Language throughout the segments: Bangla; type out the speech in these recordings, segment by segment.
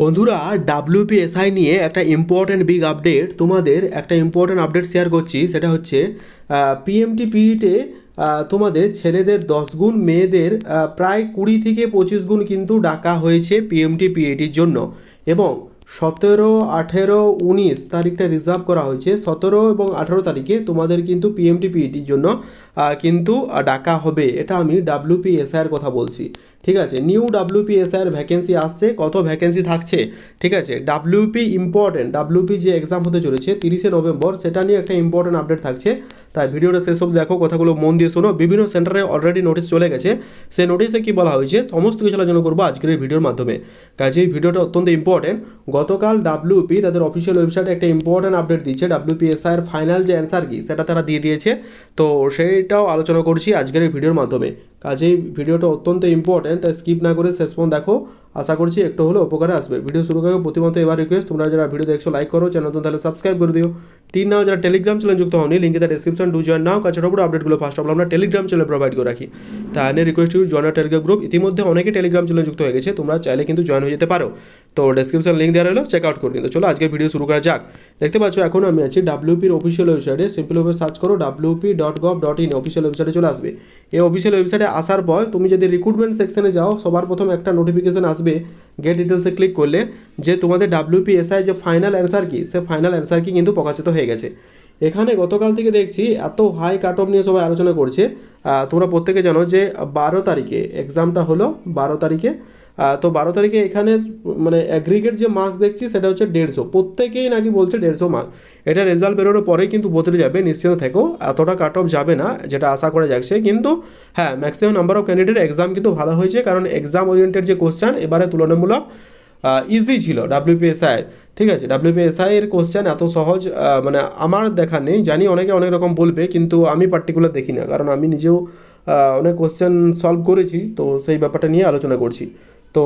বন্ধুরা ডাব্লিউপিএসআই নিয়ে একটা ইম্পর্ট্যান্ট বিগ আপডেট তোমাদের একটা ইম্পর্ট্যান্ট আপডেট শেয়ার করছি। সেটা হচ্ছে পিএমটি পিইতে তোমাদের ছেলেদের দশ গুণ, মেয়েদের প্রায় কুড়ি থেকে পঁচিশ গুণ কিন্তু ডাকা হয়েছে পিএমটি পিএটির জন্য। এবং সতেরো, আঠেরো, উনিশ তারিখটা রিজার্ভ করা হয়েছে। সতেরো এবং আঠেরো তারিখে তোমাদের কিন্তু পিএমটি পিইটির জন্য কিন্তু ডাকা হবে। এটা আমি ডাব্লিউপিএসআই এর কথা বলছি। ঠিক আছে? নিউ ডাব্লিউপিএসআই এর ভ্যাকেন্সি আসছে। কত ভ্যাকেন্সি থাকছে? ঠিক আছে? ডাব্লিউপি ইম্পর্টেন্ট ডাব্লিউপি যে এক্সাম হতে চলেছে তিরিশে নভেম্বর, সেটা নিয়ে একটা ইম্পর্টেন্ট আপডেট থাকছে। তাই ভিডিওটা অবধি দেখো, কথাগুলো মন দিয়ে শোনো। বিভিন্ন সেন্টারে অলরেডি নোটিশ চলে গেছে। সেই নোটিশে কি বলা হয়েছে? সমস্ত কিছু আলোচনা করব আজকের এই ভিডিওর মাধ্যমে। কাজে এই ভিডিওটা অত্যন্ত ইম্পর্টেন্ট গতকাল ডাব্লিউপি তাদের অফিসিয়াল ওয়েবসাইটে একটা ইম্পর্ট্যান্ট আপডেট দিচ্ছে ডাব্লিউপিএসআই ফাইনাল যে অ্যান্সার কি, সেটা তারা দিয়ে দিয়েছে। তো সেইটাও আলোচনা করছি আজকের এই ভিডিওর মাধ্যমে। কাজেই ভিডিওটা অত্যন্ত ইম্পর্টেন্ট তাই স্কিপ না করে শেষ পর্যন্ত দেখো। আশা করছি একটু হলেও উপকারে আসবে। ভিডিও শুরু করে প্রতিমত এবার রিকোয়েস্ট তোমরা যারা ভিডিও দেখছ লাইক করো চ্যানেল নতুন তাহলে সাবস্ক্রাইব করে দিও। তিন নাও যারা টেলিগ্রাম চ্যানেল যুক্ত হওনি লিঙ্কে তার ডিসক্রিপশন টু জয়েন নাও কাছে পুরো আপডেটগুলো ফার্স্ট অফ আমরা টেলিগ্রাম চ্যানেল প্রোভাইড করে রাখি। তাই request you join Telegram group ইতিমধ্যে অনেকে টেলিগ্রাম চ্যানেল যুক্ত হয়ে গেছে, তোমরা চাইলে কিন্তু জয়েন হয়ে যেতে পারো। তো ডেসক্রিপশন লিঙ্ক দেওয়া রইল চেক আউট করে নিন তো চলো আজকে ভিডিও শুরু করা যাক। দেখতে পাচ্ছ, এখন আমি আছি ডাব্লিউপির অফিসিয়াল ওয়েবসাইটে সিম্পলভাবে সার্চ করো WP dot gov dot in official ওয়েবসাইটে চলে আসবে। এই অফিসিয়াল ওয়েবসাইটে আসার পর তুমি যদি রিক্রুটমেন্ট সেকশনে যাও, সবার প্রথম একটা নোটিফিকেশান আসবে গেট ডিটেলসে ক্লিক করলে যে তোমাদের ডাব্লিউপি এসআই যে ফাইনাল অ্যান্সার কি, সে ফাইনাল অ্যান্সার কি কিন্তু প্রকাশিত হয়ে গেছে। এখানে গতকাল থেকে দেখছি এত হাই কাট অফ নিয়ে সবাই আলোচনা করছে। তোমরা প্রত্যেকে জানো যে বারো তারিখে এক্সামটা হলো বারো তারিখে। তো বারো তারিখে এখানে মানে অ্যাগ্রিগেট যে মার্কস দেখছি, সেটা হচ্ছে দেড়শো। প্রত্যেকেই নাকি বলছে দেড়শো মার্ক এটা রেজাল্ট বেরোনোর পরেই কিন্তু বদলে যাবে নিশ্চিন্ত থেকো। এতটা কাট অফ যাবে না, যেটা আশা করা যাচ্ছে। কিন্তু হ্যাঁ maximum number of candidate exam কিন্তু ভালো হয়েছে, কারণ এক্সাম ওরিয়েন্টেড যে কোশ্চেন এবারে তুলনামূলক ইজি ছিল ডাব্লিউপিএসআই ঠিক আছে? ডাব্লিউপিএসআই এর কোশ্চেন এত সহজ মানে আমার দেখা নেই। জানি অনেকে অনেক রকম বলবে, কিন্তু আমি পার্টিকুলার দেখি না। কারণ আমি নিজেও অনেক কোশ্চেন সলভ করেছি, তো সেই ব্যাপারটা নিয়ে আলোচনা করছি। তো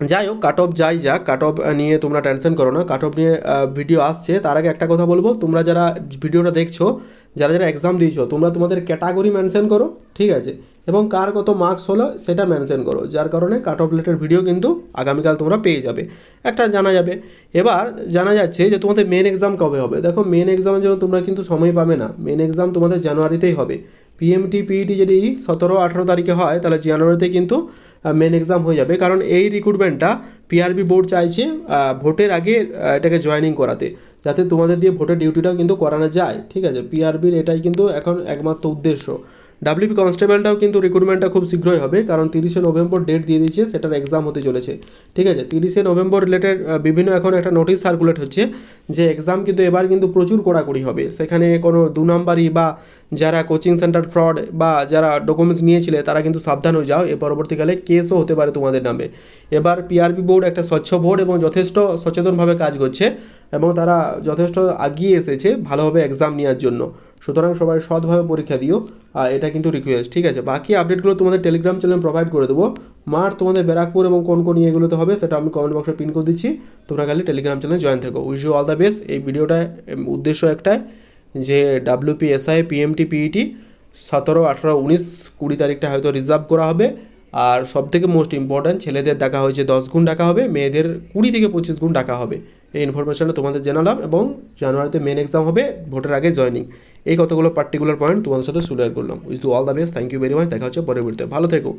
যাই হোক কাট অফ যাই যাক কাট অফ নিয়ে তোমরা টেনশন করো না। কাট অফ নিয়ে ভিডিও আসছে। তার আগে একটা কথা বলব। তোমরা যারা ভিডিওটা দেখছ, যারা যারা এক্সাম দিয়েছ, তোমরা তোমাদের ক্যাটাগরি মেনশন করো, ঠিক আছে? এবং কার কত মার্কস হলো, সেটা মেনশন করো। যার কারণে কাট অফ রিলেটেড ভিডিও কিন্তু আগামীকাল তোমরা পেয়ে যাবে। একটা জানা যাবে। এবার জানা যাচ্ছে যে তোমাদের মেন এক্সাম কবে হবে? দেখো মেন এক্সামের জন্য তোমরা কিন্তু সময় পাবে না। মেন এক্সাম তোমাদের জানুয়ারিতেই হবে। পিএমটি পিইটি যদি সতেরো, আঠেরো তারিখে হয়, তাহলে জানুয়ারিতে কিন্তু মেন এক্সাম হয়ে যাবে। কারণ এই রিক্রুটমেন্টটা পিআরবি বোর্ড চাইছে ভোটের আগে এটাকে জয়েনিং করাতে, যাতে তোমাদের দিয়ে ভোটের ডিউটিটাও কিন্তু করানো যায়। ঠিক আছে? পিআরবির এটাই কিন্তু এখন একমাত্র উদ্দেশ্য। ডাব্লিউপি কনস্টেবলটাও কিন্তু রিক্রুটমেন্টটা খুব শীঘ্রই হবে, কারণ তিরিশে নভেম্বর ডেট দিয়ে দিয়েছে, সেটার এক্সাম হতে চলেছে। ঠিক আছে? তিরিশে নভেম্বর রিলেটেড বিভিন্ন এখন একটা নোটিশ সার্কুলেট হচ্ছে যে এক্সাম কিন্তু এবার কিন্তু প্রচুর কড়াকড়ি হবে। সেখানে কোনো দু নম্বরই বা যারা কোচিং সেন্টার ফ্রড বা যারা ডকুমেন্টস নিয়েছিলে, তারা কিন্তু সাবধান হয়ে যাও। এ পরবর্তীকালে কেসও হতে পারে তোমাদের নামে। এবার পিআরবি বোর্ড একটা স্বচ্ছ বোর্ড এবং যথেষ্ট সচেতনভাবে কাজ করছে এবং তারা যথেষ্ট আগিয়ে এসেছে ভালোভাবে এক্সাম নেওয়ার জন্য। সুতরাং সবাই সৎভাবে পরীক্ষা দিও, আর এটা কিন্তু রিকোয়েস্ট ঠিক আছে? বাকি আপডেটগুলো তোমাদের টেলিগ্রাম চ্যানেল প্রোভাইড করে দেবো। মার তোমাদের ব্যারাকপুর এবং কোন কোন ইয়েগুলোতে হবে, সেটা আমি কমেন্ট বক্সে পিন করে দিচ্ছি। তোমরা খালি টেলিগ্রাম চ্যানেলে জয়েন থেকো। Wish you all the best এই ভিডিওটা উদ্দেশ্য একটাই যে ডাব্লিউপি এসআই পিএমটি পিইটি সতেরো, আঠারো, উনিশ, কুড়ি তারিখটা হয়তো রিজার্ভ করা হবে। আর সব থেকে মোস্ট ইম্পর্ট্যান্ট ছেলেদের ডাকা হয়েছে দশ গুণ ডাকা হবে, মেয়েদের কুড়ি থেকে পঁচিশ গুণ ডাকা হবে। এই ইনফরমেশনটা তোমাদের জানালাম এবং জানুয়ারিতে মেন এক্সাম হবে, ভোটের আগে জয়নিং এই কতগুলো পার্টিকুলার পয়েন্ট তোমাদের সাথে শুরু করলাম। With all the best thank you very much দেখা হচ্ছে পরের ভিডিওতে ভালো থেকো।